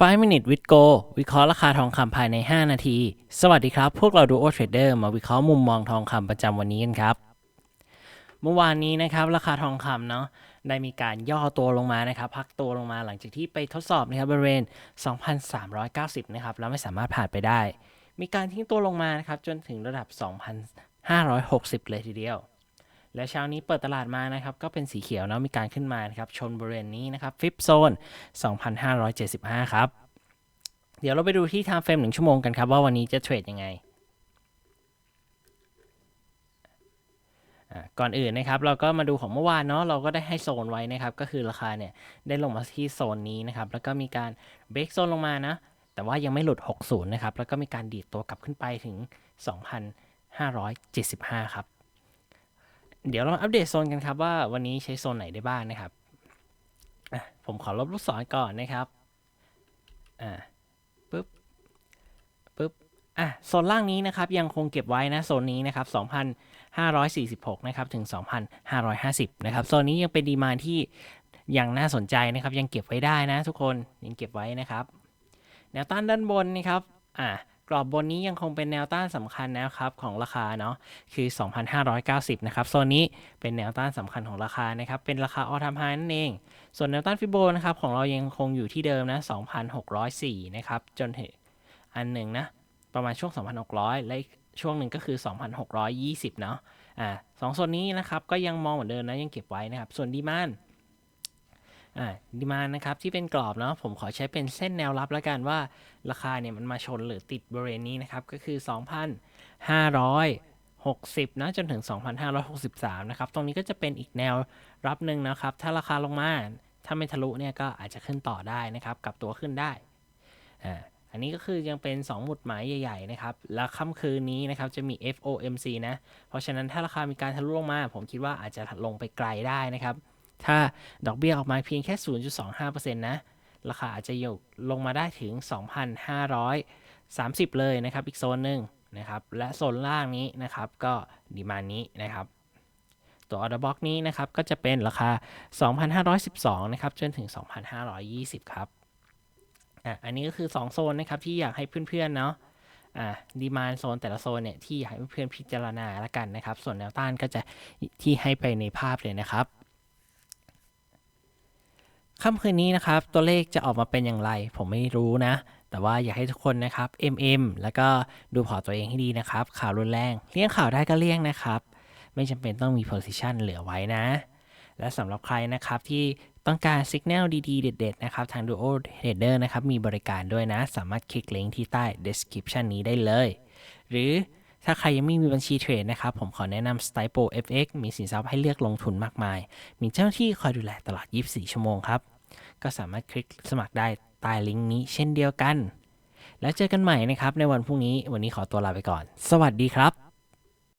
5 minute with go วิเคราะห์ราคาทองคำภายใน 5 นาที สวัสดีครับ พวกเราดูโอเทรดเดอร์มาวิเคราะห์มุมมองทองคำประจำวันนี้กันครับ เมื่อวานนี้นะครับราคาทองคำเนาะได้มีการย่อตัวลงมานะครับ พักตัวลงมาหลังจากที่ไปทดสอบนะครับบริเวณ 2,390 นะครับ แล้วไม่สามารถผ่านไปได้ มีการทิ้งตัวลงมานะครับจนถึงระดับ 2,560 เลยทีเดียว และเช้านี้เปิดตลาดมานะครับ ก็เป็นสีเขียวเนาะมีการขึ้นมานะครับ ชนบริเวณนี้นะครับฟิปโซน 2,575 ครับ เดี๋ยวเราไปดูที่ time frame 1ชั่วโมงกันครับว่าวันนี้จะเทรดยังไงก่อนอื่นนะครับเราก็มาดูของเมื่อวานเนาะเราก็ได้ให้โซนไว้นะครับ ก็คือราคาเนี่ยได้ลงมาที่โซนนี้นะครับ แล้วก็มีการเบรกโซนลงมานะ แต่ว่ายังไม่หลุด 60 นะครับ แล้วก็มีการดีดตัวกลับขึ้นไปถึง 2,575 ครับ เดี๋ยวเรามาอัปเดตโซนกันครับว่าวันนี้ใช้โซนไหนได้บ้างนะครับ ผมขอลบลูกศรก่อนนะครับ อ่าปึ๊บปึ๊บ อะโซนล่างนี้นะครับยังคงเก็บไว้นะโซนนี้นะครับ 2,546 นะครับถึง 2,550 นะครับโซนนี้ยังเป็นดีมาที่ยังน่าสนใจนะครับ ยังเก็บไว้ได้นะทุกคนยังเก็บไว้นะครับ แนวต้านด้านบนนะครับ อะ กรอบบนนี้ยังคงเป็นแนวต้านสำคัญนะครับของราคาเนาะคือ 2,590 นะครับโซนนี้เป็นแนวต้านสำคัญของราคานะครับ เป็นราคาออทามไฮนั่นเอง ส่วนแนวต้านฟิโบนะครับของเรายังคงอยู่ที่เดิมนะ 2,604 นะครับ จนถึงอันหนึ่งนะ ประมาณช่วง 2,600 และช่วงหนึ่งก็คือ 2,620 เนาะอ่าสองโซนนี้นะครับก็ยังมองเหมือนเดิมนะยังเก็บไว้นะครับ ส่วนดีมาน อ่าดีมานนะครับที่เป็นกรอบเนาะผมขอใช้เป็นเส้นแนวรับแล้วกันว่า ราคาเนี่ยมันมาชนหรือติดบริเวณนี้นะครับ ก็คือ 2,560นะจนถึง 2,563 นะครับ ตรงนี้ก็จะเป็นอีกแนวรับหนึ่งนะครับ ถ้าราคาลงมา ถ้าไม่ทะลุเนี่ยก็อาจจะขึ้นต่อได้นะครับกลับตัวขึ้นได้อ่าอันนี้ก็คือยังเป็น 2 หมุดหมายใหญ่ๆนะครับ แล้วค่ำคืนนี้นะครับจะมี FOMC นะ เพราะฉะนั้นถ้าราคามีการทะลุลงมา ผมคิดว่าอาจจะลงไปไกลได้นะครับ ถ้าดอกเบี้ยออกมาเพียงแค่ 0.25%นะ ราคาอาจจะอยู่ลงมาได้ถึง 2,530 เลยนะครับ อีกโซนหนึ่งนะครับ และโซนล่างนี้นะครับก็ดีมานี้นะครับตัวออเดอร์บ็อกนี้นะครับก็จะเป็นราคา 2,512 นะครับ จนถึง 2,520 ครับ อะ อันนี้ก็คือ 2 โซนนะครับที่อยากให้เพื่อนๆเนาะ อ่าดีมานโซนแต่ละโซนเนี่ยที่อยากให้เพื่อนๆพิจารณาละกันนะครับ ส่วนแนวต้านก็จะที่ให้ไปในภาพเลยนะครับ ค่ำคืนนี้นะครับ ตัวเลขจะออกมาเป็นอย่างไร ผมไม่รู้นะ แต่ว่าอยากให้ทุกคนนะครับ MM แล้วก็ดูพอตัวเองให้ดีนะครับ ข่าวรุนแรงเลี่ยงข่าวได้ก็เลี่ยงนะครับ ไม่จำเป็นต้องมี position เหลือไว้นะ และสำหรับใครนะครับที่ต้องการ Signal ดีๆ เด็ด ๆ นะครับ ทาง Duo Trader นะครับ มีบริการด้วยนะ สามารถคลิกลิงก์ที่ใต้ description นี้ได้เลย หรือ ถ้าใครยังไม่มีบัญชีเทรดนะครับ ผมขอแนะนำ Stypo FX มีสินทรัพย์ให้เลือกลงทุนมากมาย มีเจ้าหน้าที่คอยดูแลตลอด 24 ชั่วโมงครับ ก็สามารถคลิกสมัครได้ใต้ลิงก์นี้เช่นเดียวกัน แล้วเจอกันใหม่นะครับในวันพรุ่งนี้ วันนี้ขอตัวลาไปก่อน สวัสดีครับ